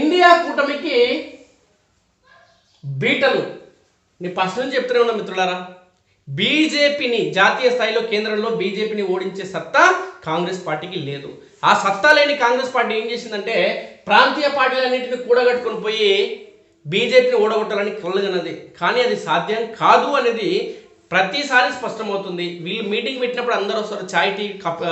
India కూటమికి బీటలు. నేను ఫస్ట్ నుంచి చెప్తూనే ఉన్నా మిత్రులారా. బీజేపీని జాతీయ స్థాయిలో కేంద్రంలో బీజేపీని ఓడించే సత్తా కాంగ్రెస్ పార్టీకి లేదు. ఆ సత్తా లేని కాంగ్రెస్ పార్టీ ఏం చేసిందంటే ప్రాంతీయ పార్టీలన్నింటినీ కూడగట్టుకొని పోయి బీజేపీని ఓడగొట్టాలని కొల్లగనది కానీ అది సాధ్యం కాదు అనేది ప్రతిసారి స్పష్టమవుతుంది. వీళ్ళు మీటింగ్ పెట్టినప్పుడు అందరూ వస్తారు చాయ్ టీ కప్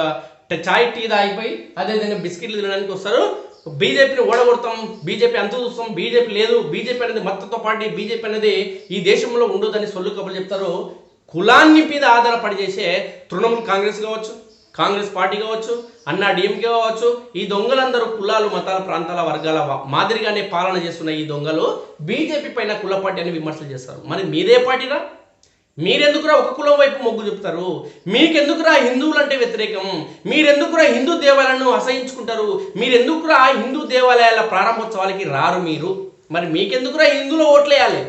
చాయ్ టీ తాగిపోయి అదేవిధంగా బిస్కెట్లు తినడానికి వస్తారు. బీజేపీని ఓడగొడతాం బీజేపీ అంత చూస్తాం బీజేపీ లేదు బీజేపీ అనేది మత్తతో పార్టీ బీజేపీ అనేది ఈ దేశంలో ఉండదని సొల్లు కబుర్లు చెప్తారు. కులాన్ని మీద ఆధారపడి చేసే తృణమూల్ కాంగ్రెస్ కావచ్చు కాంగ్రెస్ పార్టీ కావచ్చు అన్నా డిఎంకే కావచ్చు ఈ దొంగలందరూ కులాలు మతాల ప్రాంతాల వర్గాల మాదిరిగానే పాలన చేస్తున్న ఈ దొంగలు బీజేపీ పైన కుల పార్టీ అని విమర్శలు చేస్తారు. మరి మీదే పార్టీరా మీరెందుకురా ఒక కులం వైపు మొగ్గు చెప్తారు? మీకెందుకురా హిందువులంటే వ్యతిరేకం? మీరెందుకురా హిందూ దేవాలయాలను అసహించుకుంటారు? మీరెందుకురా హిందూ దేవాలయాల ప్రారంభోత్సవాలకి రారు మీరు? మరి మీకెందుకురా హిందువులో ఓట్లేయాలి?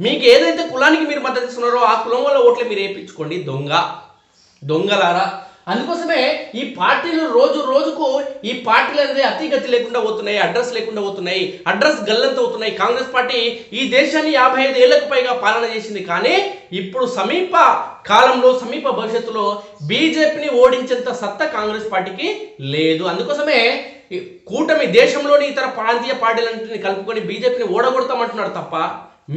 మీకు ఏదైతే కులానికి మీరు మద్దతు ఇస్తున్నారో ఆ కులం వల్ల ఓట్లు మీరు వేయించుకోండి దొంగ. దొంగలారా? అందుకోసమే ఈ పార్టీలు రోజు రోజుకు ఈ పార్టీలు అనేది అతిగతి లేకుండా పోతున్నాయి అడ్రస్ లేకుండా పోతున్నాయి అడ్రస్ గల్లంత అవుతున్నాయి కాంగ్రెస్ పార్టీ ఈ దేశాన్ని యాభై ఐదు ఏళ్ళకు పైగా పాలన చేసింది. కానీ ఇప్పుడు సమీప కాలంలో సమీప భవిష్యత్తులో బీజేపీని ఓడించేంత సత్తా కాంగ్రెస్ పార్టీకి లేదు. అందుకోసమే కూటమి దేశంలోని ఇతర ప్రాంతీయ పార్టీలన్నింటిని కలుపుకొని బీజేపీని ఓడగొడతామంటున్నారు తప్ప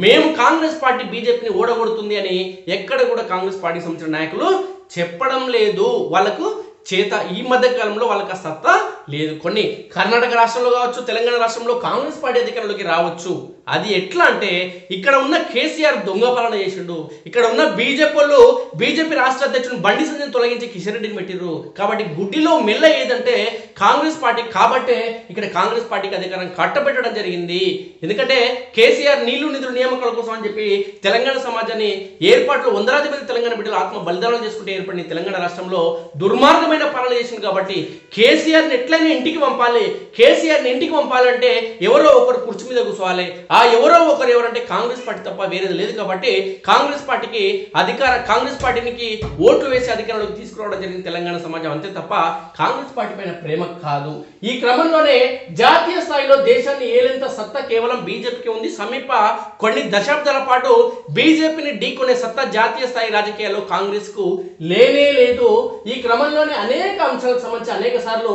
మేము కాంగ్రెస్ పార్టీ బీజేపీని ఓడగొడుతుంది అని ఎక్కడ కూడా కాంగ్రెస్ పార్టీకి సంబంధించిన నాయకులు చెప్పడం లేదు. వాళ్ళకు చేత ఈ మధ్య కాలంలో వాళ్ళకి సత్తా లేదు. కొన్ని కర్ణాటక రాష్ట్రంలో కావచ్చు తెలంగాణ రాష్ట్రంలో కాంగ్రెస్ పార్టీ అధికారంలోకి రావచ్చు. అది ఎట్లా అంటే ఇక్కడ ఉన్న కేసీఆర్ దొంగ పాలన చేసిండు. ఇక్కడ ఉన్న బీజేపీ వాళ్ళు బీజేపీ రాష్ట్ర అధ్యక్షుడు బండి సంజయ్ తొలగించి కిషన్ రెడ్డిని పెట్టిర్రు. కాబట్టి గుడ్డిలో మెల్ల ఏదంటే కాంగ్రెస్ పార్టీ కాబట్టే ఇక్కడ కాంగ్రెస్ పార్టీకి అధికారం కట్టబెట్టడం జరిగింది. ఎందుకంటే కేసీఆర్ నీళ్ళు నిధులు నియామకాల కోసం అని చెప్పి తెలంగాణ సమాజాన్ని ఏర్పాట్లు వందలాది మంది తెలంగాణ బిడ్డలు ఆత్మ బలిదానాలు చేసుకుంటే ఏర్పడిన తెలంగాణ రాష్ట్రంలో. దుర్మార్గమైన పాలన చేసింది కాబట్టి కేసీఆర్ని ఎట్లయినా ఇంటికి పంపాలి కేసీఆర్ని ఇంటికి పంపాలంటే ఎవరో ఒకరు కుర్చీ మీద కూర్చోవాలి. ఆ ఎవరో ఒకరు ఎవరంటే కాంగ్రెస్ పార్టీ తప్ప వేరేది లేదు కాబట్టి కాంగ్రెస్ పార్టీకి అధికార కాంగ్రెస్ పార్టీకి ఓట్లు వేసి అధికారంలోకి తీసుకురావడం జరిగింది తెలంగాణ సమాజం. అంతే తప్ప కాంగ్రెస్ పార్టీ పైన ప్రేమ కాదు. ఈ క్రమంలోనే జాతీయ స్థాయిలో దేశాన్ని ఏలేంత సత్తా కేవలం బీజేపీకి ఉంది. సమీప కొన్ని దశాబ్దాల పాటు బీజేపీని ఢీకొనే సత్తా జాతీయ స్థాయి రాజకీయాల్లో కాంగ్రెస్కు లేనే లేదు. ఈ క్రమంలోనే అనేక అంశాలకు సంబంధించి అనేక సార్లు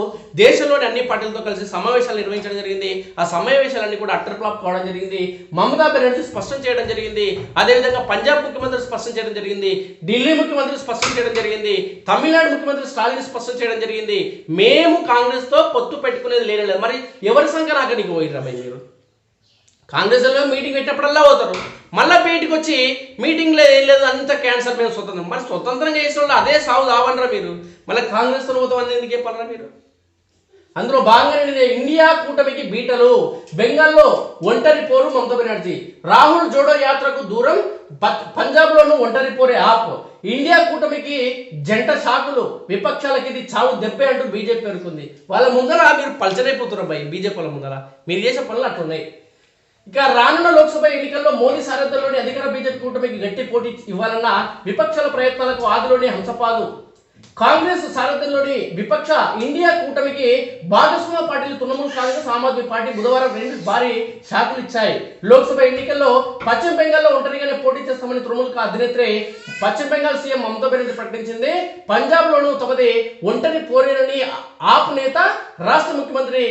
దేశంలోని అన్ని పార్టీలతో కలిసి సమావేశాలు నిర్వహించడం జరిగింది. ఆ సమావేశాలన్నీ కూడా అట్టర్ ఫ్లాప్ కావడం జరిగింది. మమతా బెనర్జీ స్పష్టం చేయడం జరిగింది. అదేవిధంగా పంజాబ్ ముఖ్యమంత్రి స్పష్టం చేయడం జరిగింది. ఢిల్లీ ముఖ్యమంత్రి స్పష్టం చేయడం జరిగింది. తమిళనాడు ముఖ్యమంత్రి స్టాలిన్ స్పష్టం చేయడం జరిగింది. మేము కాంగ్రెస్తో పొత్తు పెట్టుకునేది లేదు మరి ఎవరి సంఖ్య నాకడికి పోయినరా పోయిర్రా మీరు కాంగ్రెస్లో మీటింగ్ పెట్టినప్పుడల్లా పోతారు. మళ్ళీ బయటకు వచ్చి మీటింగ్లో ఏం లేదు అంత క్యాన్సర్ మేము స్వతంత్రం. మరి స్వతంత్రంగా చేసిన వాళ్ళు అదే సాగు దావనరా మీరు? మళ్ళీ కాంగ్రెస్తో పోతాం అని ఎందుకు చెప్పాలరా మీరు? అందులో భాగంగానే ఇండియా కూటమికి బీటలు బెంగాల్లో ఒంటరి పోరు మమతా బెనర్జీ. రాహుల్ జోడో యాత్రకు దూరం ప- పంజాబ్లోనూ ఒంటరి పోరే ఆప్ ఇండియా కూటమికి జంట షాకులు విపక్షాలకి ఇది చావు దెబ్బే అంటూ బీజేపీ పేర్కొంది వాళ్ళ ముందర మీరు పల్చరైపోతున్నారు భయ్ బీజేపీ వాళ్ళ ముందర. మీరు చేసే పనులు అట్లున్నాయి. ఇక రానున్న లోక్సభ ఎన్నికల్లో మోదీ సారథ్యంలోని అధికార బీజేపీ కూటమికి గట్టి పోటీ ఇవ్వాలన్న విపక్షాల ప్రయత్నాలకు ఆదిలోనే హంసపాదు. కాంగ్రెస్ సారథ్యంలోని విపక్ష ఇండియా కూటమికి భాగస్వామ్య పార్టీలు తృణమూల్ కాంగ్రెస్ ఆమ్ ఆద్మీ పార్టీ బుధవారం రెండు భారీ షాకులు ఇచ్చాయి. లోక్సభ ఎన్నికల్లో పశ్చిమ బెంగాల్లో ఒంటరిగానే పోటీ చేస్తామని తృణమూల్ అధినేత్రి పశ్చిమ బెంగాల్ సీఎం మమతా బెనర్జీ ప్రకటించింది. పంజాబ్ లోను తమది ఒంటరి పోరేనని ఆప్ నేత రాష్ట్ర ముఖ్యమంత్రి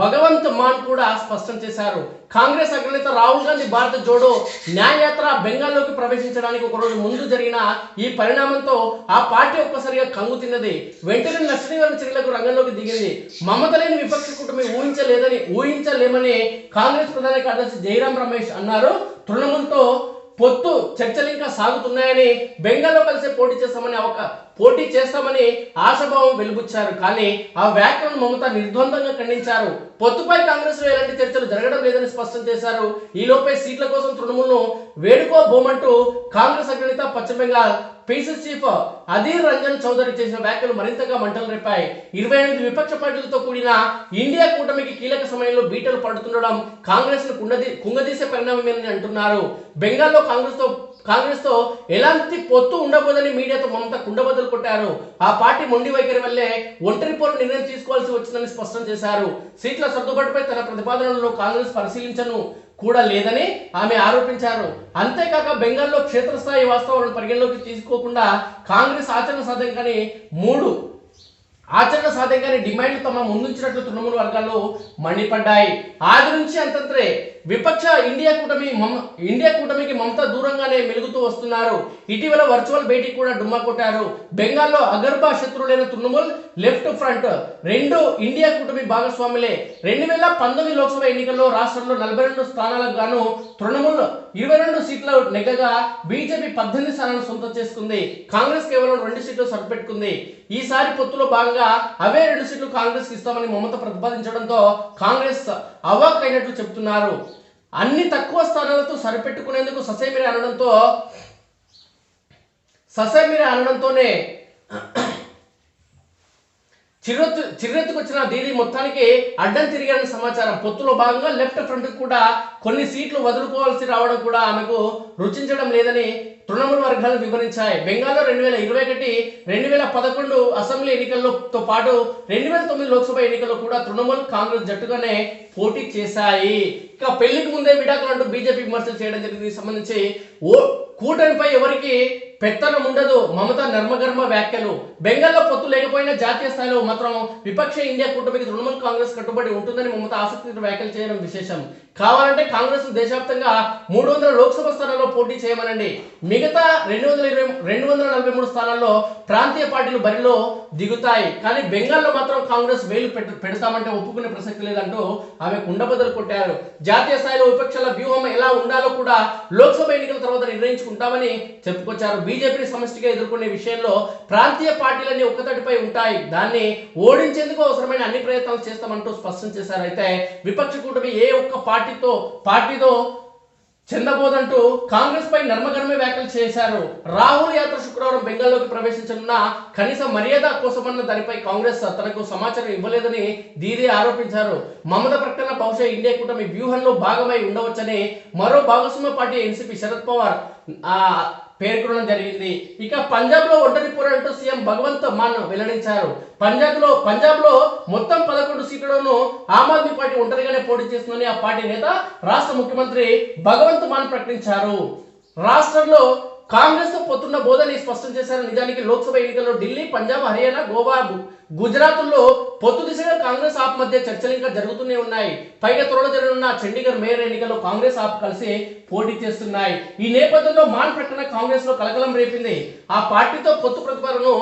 భగవంత్ మాన్ కూడా స్పష్టం చేశారు. కాంగ్రెస్ అగ్రనేత రాహుల్ గాంధీ భారత జోడో న్యాయయాత్ర బెంగాల్లోకి ప్రవేశించడానికి ఒక రోజు ముందు జరిగిన ఈ పరిణామంతో ఆ పార్టీ ఒక్కసారిగా కంగు వెంటనే నష్టనివారణ చర్యలకు రంగంలోకి దిగింది. మమత లేని విపక్ష కూటమి ఊహించలేదని ఊహించలేమని కాంగ్రెస్ ప్రధాన కార్యదర్శి జయరాం రమేష్ అన్నారు. తృణమూల్తో పొత్తు చర్చలు ఇంకా సాగుతున్నాయని బెంగాల్లో కలిసి పోటీ చేస్తామని ఒక పోటీ చేస్తామని ఆశాభావం వెలుబుచ్చారు. కానీ ఆ వ్యాఖ్యలను మమత నిర్ద్వందంగా ఖండించారు. పొత్తుపై కాంగ్రెస్లో ఎలాంటి చర్చలు జరగడం లేదని స్పష్టం చేశారు. ఈలోపే సీట్ల కోసం తృణమూల్ను వేడుకోబోమంటూ కాంగ్రెస్ అగ్రనేత పశ్చిమ బెంగాల్ పీసీసీ చీఫ్ అధీర్ రంజన్ చౌదరి చేసిన వ్యాఖ్యలు మరింతగా మంటలు రేపాయి. ఇరవై ఎనిమిది విపక్ష పార్టీలతో కూడిన ఇండియా కూటమికి కీలక సమయంలో బీటలు పడుతుండడం కాంగ్రెస్ను కుంగదీసే పరిణామమేనని అంటున్నారు. బెంగాల్లో కాంగ్రెస్తో కాంగ్రెస్తో ఎలాంటి పొత్తు ఉండబోదని మీడియాతో మమత కుండబద్దలు కొట్టారు. ఆ పార్టీ మొండి వైఖరి వల్లే ఒంటరి పోరు నిర్ణయం తీసుకోవాల్సి వచ్చిందని స్పష్టం చేశారు. సీట్ల సర్దుబాటుపై తన ప్రతిపాదనలో కాంగ్రెస్ పరిశీలించను కూడా లేదని ఆమె ఆరోపించారు. అంతేకాక బెంగాల్లో క్షేత్రస్థాయి వాస్తవాలను పరిగణలోకి తీసుకోకుండా కాంగ్రెస్ ఆచరణ సాధ్యం కానీ మూడు ఆచరణ సాధ్యంగానే డిమాండ్లు తమ ముందుంచినట్లు తృణమూల వర్గాల్లో మండిపడ్డాయి. ఆది నుంచి అంతంత్రే విపక్ష ఇండియా కూటమి మమ ఇండియా కూటమికి మమత దూరంగానే మెలుగుతూ వస్తున్నారు. ఇటీవల వర్చువల్ భేటీ కూడా డుమ్మా కొట్టారు. బెంగాల్లో అగర్భ శత్రువులైన తృణమూల్ లెఫ్ట్ ఫ్రంట్ రెండు ఇండియా కూటమి భాగస్వాములే. రెండు వేల పంతొమ్మిది లోక్సభ ఎన్నికల్లో రాష్ట్రంలో నలభై రెండు స్థానాలకు గాను తృణమూల్ ఇరవై రెండు సీట్ల నెగ్గగా బీజేపీ పద్దెనిమిది స్థానాలు సొంతం చేసుకుంది. కాంగ్రెస్ కేవలం రెండు సీట్లు సరిపెట్టుకుంది. ఈసారి పొత్తులో భాగంగా అవే రెండు సీట్లు కాంగ్రెస్ ఇస్తామని మమత ప్రతిపాదించడంతో కాంగ్రెస్ అవాక్ అయినట్లు చెబుతున్నారు. అన్ని తక్కువ స్థానాలతో సరిపెట్టుకునేందుకు ససేమిరి అనడంతో ససేమిరి అనడంతోనే చిరెత్తు చిరెత్తుకొచ్చిన దీని మొత్తానికి అడ్డం తిరిగిన సమాచారం. పొత్తులో భాగంగా లెఫ్ట్ ఫ్రంట్ కూడా కొన్ని సీట్లు వదులుకోవాల్సి రావడం కూడా ఆమెకు రుచించడం లేదని తృణమూల వర్గాలు వివరించాయి. బెంగాల్లో రెండు వేల ఇరవై ఒకటి రెండు వేల పదకొండు అసెంబ్లీ ఎన్నికలతో పాటు రెండు వేల తొమ్మిది లోక్సభ ఎన్నికల్లో కూడా తృణమూల్ కాంగ్రెస్ జట్టుగానే పోటీ చేశాయి. ఇక పెళ్ళికి ముందే విడాకులు అంటూ బీజేపీ విమర్శలు చేయడం జరిగింది. సంబంధించి ఓ కూటమిపై ఎవరికి పెత్తనం ఉండదు మమత నర్మగర్మ వ్యాఖ్యలు. బెంగాల్లో పొత్తు లేకపోయినా జాతీయ స్థాయిలో మాత్రం విపక్ష ఇండియా కూటమికి తృణమూల్ కాంగ్రెస్ కట్టుబడి ఉంటుందని మమత ఆసక్తితో వ్యాఖ్యలు చేయడం విశేషం. కావాలంటే కాంగ్రెస్ దేశవ్యాప్తంగా మూడు వందల లోక్సభ స్థానాల్లో పోటీ చేయమనండి. మిగతా రెండు వందల ఇరవై రెండు వందల నలభై మూడు స్థానాల్లో ప్రాంతీయ పార్టీలు బరిలో దిగుతాయి. కానీ బెంగాల్లో మాత్రం కాంగ్రెస్ వేలు పెడతామంటే ఒప్పుకునే ప్రసక్తి లేదంటూ ఆమె కుండబద్దలు కొట్టారు. జాతీయ స్థాయిలో విపక్షాల వ్యూహం ఎలా ఉండాలో కూడా లోక్సభ ఎన్నికల తర్వాత నిర్ణయించుకుంటామని చెప్పుకొచ్చారు. బీజేపీని సమష్టిగా ఎదుర్కొనే విషయంలో ప్రాంతీయ పార్టీలన్నీ ఒక్కతటిపై ఉంటాయి. దాన్ని ఓడించేందుకు అవసరమైన అన్ని ప్రయత్నాలు చేస్తామంటూ స్పష్టం చేశారు. అయితే విపక్ష కూటమి ఏ ఒక్క పార్టీ పార్టీతో పార్టీతో చెందబోదంటూ కాంగ్రెస్ పై నర్మగర్మ వ్యాఖ్యలు చేశారు. రాహుల్ యాత్ర శుక్రవారం బెంగాల్లోకి ప్రవేశించనున్న కనీస మర్యాద కోసమన్న దానిపై కాంగ్రెస్ తనకు సమాచారం ఇవ్వలేదని దీది ఆరోపించారు. మమత ప్రకటన బహుశా ఇండియా కూటమి వ్యూహంలో భాగమై ఉండవచ్చని మరో భాగస్వామ్య పార్టీ ఎన్సీపీ శరద్ పవార్ ఆ పేర్కొనడం జరిగింది. ఇక పంజాబ్లో ఒంటరి పోరంటూ సీఎం భగవంత్ మాన్ వెల్లడించారు. పంజాబ్లో పంజాబ్లో మొత్తం పదకొండు సీట్లను ఆమ్ ఆద్మీ పార్టీ ఒంటరిగానే పోటీ చేస్తుందని ఆ పార్టీ నేత రాష్ట్ర ముఖ్యమంత్రి భగవంత్ మాన్ ప్రకటించారు. రాష్ట్రంలో కాంగ్రెస్తో పొత్తున్న బోధని స్పష్టం చేశారు. నిజానికి లోక్సభ ఎన్నికల్లో ఢిల్లీ పంజాబ్ హర్యానా గోవా గుజరాత్లో పొత్తు దిశగా కాంగ్రెస్ ఆప్ మధ్య చర్చలు ఇంకా జరుగుతూనే ఉన్నాయి. పైగా త్వరలో జరగనున్న చండీగఢ్ మేయర్ ఎన్నికల్లో కాంగ్రెస్ ఆప్ కలిసి పోటీ చేస్తున్నాయి. ఈ నేపథ్యంలో మాన్ ప్రకటన కాంగ్రెస్లో కలకలం రేపింది. ఆ పార్టీతో పొత్తు ప్రతిపాదనను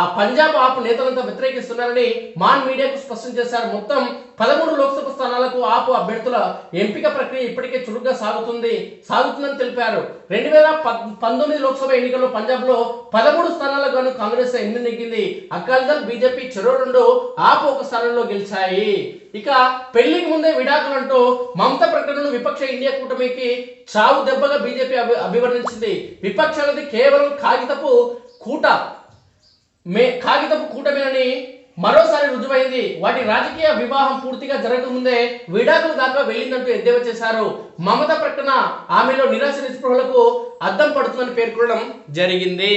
ఆ పంజాబ్ ఆప్ నేతలంతా వ్యతిరేకిస్తున్నారని మాన్ మీడియాకు స్పష్టం చేశారు. మొత్తం పదమూడు లోక్సభ స్థానాలకు ఆపు అభ్యర్థుల ఎంపిక ప్రక్రియ ఇప్పటికే చురుగ్గా సాగుతుంది సాగుతుందని తెలిపారు. రెండు వేల పంతొమ్మిది లోక్సభ ఎన్నికల్లో పంజాబ్లో పదమూడు స్థానాలకు గాను కాంగ్రెస్ ఎన్ని నెగ్గింది. అకాలీదళ్ బీజేపీ చెరో రెండు ఆపు ఒక స్థానంలో గెలిచాయి. ఇక పెళ్ళికి ముందే విడాకులంటూ మమత ప్రకటనను విపక్ష ఇండియా కూటమికి చావు దెబ్బగా బీజేపీ అభి అభివర్ణించింది. విపక్షాలది కేవలం కాగితపు కూట మే కాగితపు కూటమినని మరోసారి రుజువైంది. వాటి రాజకీయ వివాహం పూర్తిగా జరగకముందే విడాకుల దాకా వెళ్ళిందంటూ ఎద్దేవా చేశారు. మమత ప్రకటన ఆమెలో నిరాశ నిస్పృహలకు అద్దం పడుతుందని పేర్కొనడం జరిగింది.